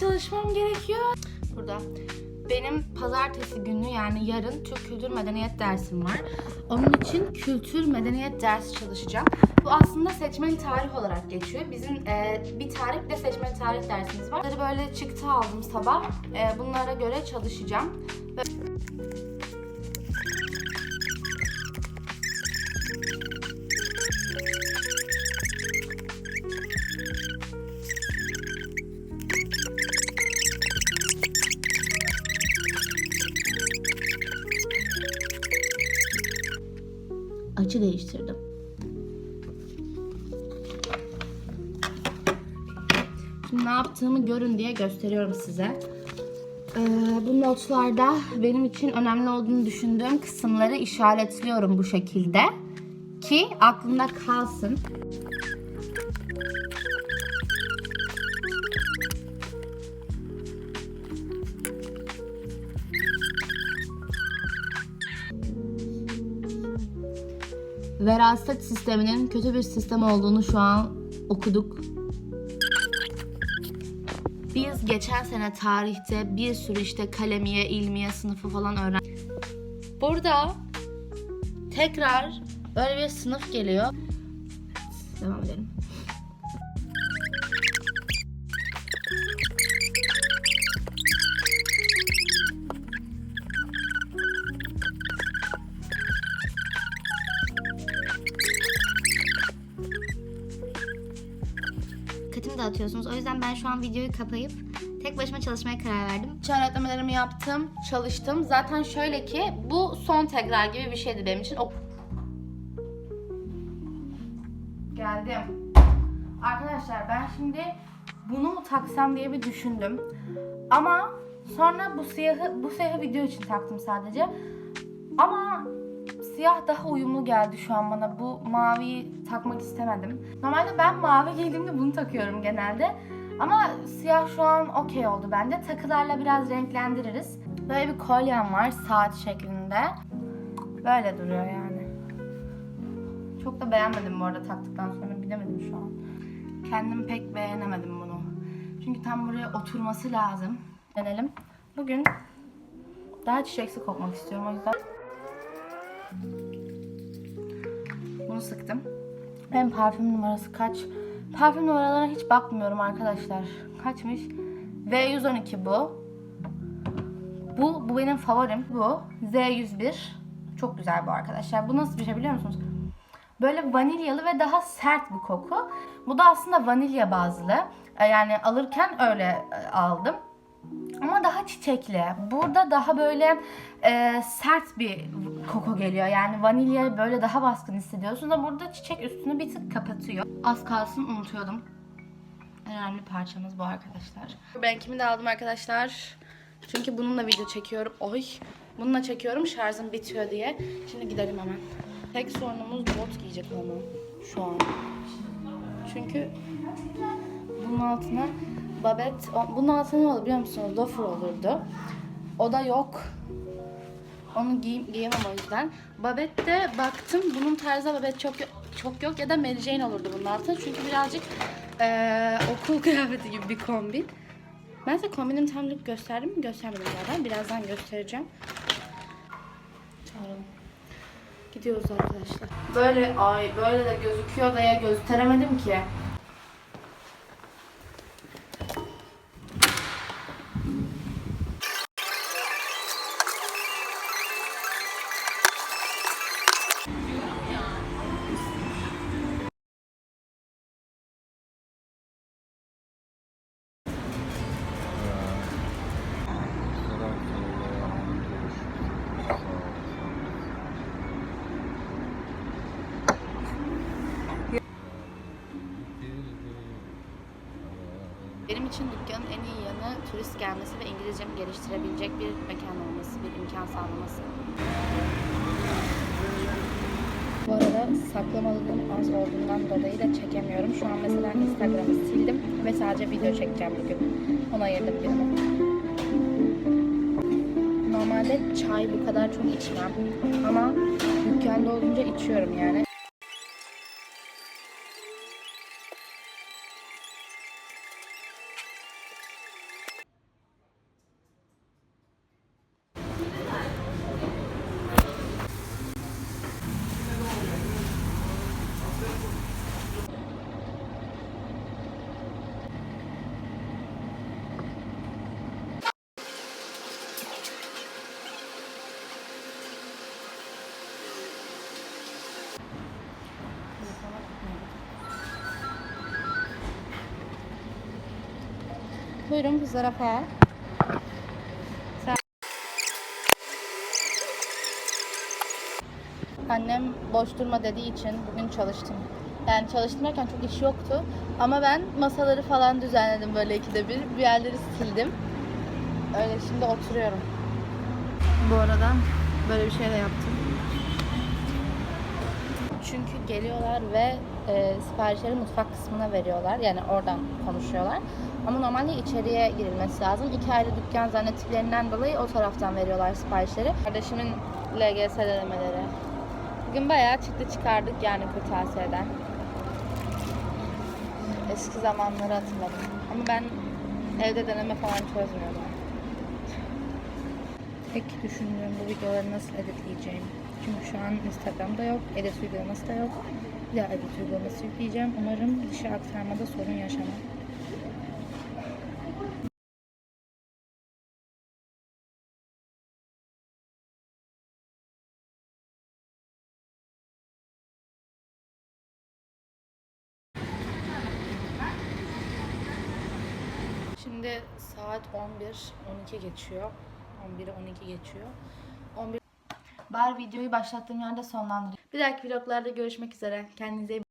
çalışmam gerekiyor. Burada benim pazartesi günü yani yarın Türk Kültür Medeniyet dersim var. Onun için kültür medeniyet dersi çalışacağım. Bu aslında seçmeli tarih olarak geçiyor. Bizim e, bir tarih de seçmeli tarih dersimiz var. Bunları böyle çıktı aldım sabah. E, bunlara göre çalışacağım. Açı değiştirdim. Şimdi ne yaptığımı görün diye gösteriyorum size. Ee, bu notlarda benim için önemli olduğunu düşündüğüm kısımları işaretliyorum bu şekilde ki aklımda kalsın. Veraset sisteminin kötü bir sistem olduğunu şu an okuduk. Biz geçen sene tarihte bir sürü işte kalemiye, ilmiye sınıfı falan öğren. Burada tekrar böyle bir sınıf geliyor. Devam edelim. Dikkatimi dağıtıyorsunuz. O yüzden ben şu an videoyu kapayıp tek başıma çalışmaya karar verdim. İşaretlemelerimi yaptım, çalıştım. Zaten şöyle ki bu son tekrar gibi bir şeydi benim için. O... Geldim. Arkadaşlar ben şimdi bunu mu taksam diye bir düşündüm. Ama sonra bu siyahı bu siyahı video için taktım sadece. Ama siyah daha uyumlu geldi şu an bana. Bu maviyi takmak istemedim. Normalde ben mavi giydiğimde bunu takıyorum genelde. Ama siyah şu an okey oldu bence. Takılarla biraz renklendiririz. Böyle bir kolyem var saat şeklinde. Böyle duruyor yani. Çok da beğenmedim bu arada taktıktan sonra bilemedim şu an. Kendim pek beğenemedim bunu. Çünkü tam buraya oturması lazım. Denelim. Bugün daha çiçeksi kokmak istiyorum o yüzden. Bunu sıktım. Benim parfüm numarası kaç? Parfüm numaralarına hiç bakmıyorum arkadaşlar. Kaçmış? V112 bu. Bu, bu benim favorim. Bu Z101. Çok güzel bu arkadaşlar. Bu nasıl bir şey biliyor musunuz? Böyle vanilyalı ve daha sert bir koku. Bu da aslında vanilya bazlı. Ee, Yani alırken öyle e, aldım. Ama daha çiçekli. Burada daha böyle e, sert bir koku geliyor. Yani vanilya böyle daha baskın hissediyorsun da burada çiçek üstünü bir tık kapatıyor. Az kalsın unutuyordum. Önemli parçamız bu arkadaşlar. Benimkini de aldım arkadaşlar. Çünkü bununla video çekiyorum. Oy. Bununla çekiyorum şarjım bitiyor diye. Şimdi gidelim hemen. Tek sorunumuz bot giyecek olmam şu an. Çünkü bunun altına babet, bunun altına ne olur biliyor musunuz? Loafer olurdu. O da yok. Onu giy giyemem o yüzden. Babette baktım bunun tarzı babet çok çok yok ya da Mary Jane olurdu bunun altına. Çünkü birazcık eee, okul kıyafeti gibi bir kombin. Ben size kombinin tam gösterdim mi? Göstermedim zaten. Birazdan göstereceğim. Çağıralım. Gidiyoruz arkadaşlar. Böyle ay böyle de gözüküyor da ya gösteremedim ki. İçin dükkanın en iyi yanı turist gelmesi ve İngilizcemi geliştirebilecek bir mekan olması, bir imkan sağlaması. Bu arada saklamalılığım az olduğundan dolayı da çekemiyorum. Şu an mesela Instagram'ı sildim ve sadece video çekeceğim bugün. Ona ayırdım günümü. Normalde çay bu kadar çok içmem ama dükkanda olunca içiyorum yani. Buyurun pizza Rafael. Annem boş durma dediği için bugün çalıştım. Yani çalıştım derken çok iş yoktu. Ama ben masaları falan düzenledim böyle ikide bir. Bir yerleri sildim. Öyle şimdi oturuyorum. Bu arada böyle bir şey de yaptım. Çünkü geliyorlar ve e, siparişleri mutfak kısmına veriyorlar. Yani oradan konuşuyorlar. Ama normalde içeriye girilmesi lazım. İki ayrı dükkan zannettiklerinden dolayı o taraftan veriyorlar siparişleri. Kardeşimin LGS denemeleri. Bugün bayağı çıktı çıkardık yani kırtasiyeden. Eski zamanları hatırladım. Ama ben evde deneme falan çözmüyordum. Pek düşünmüyorum bu videoları nasıl editleyeceğim. Çünkü şu an Instagram'da yok, edit uygulaması da yok. Bir daha edit uygulaması. Umarım dışa aktarmada sorun yaşamam. Şimdi saat 11, 12 geçiyor. 11'e 12 geçiyor. 11 Bar videoyu başlattığım yerde sonlandırıyorum. Bir dahaki vloglarda görüşmek üzere. Kendinize iyi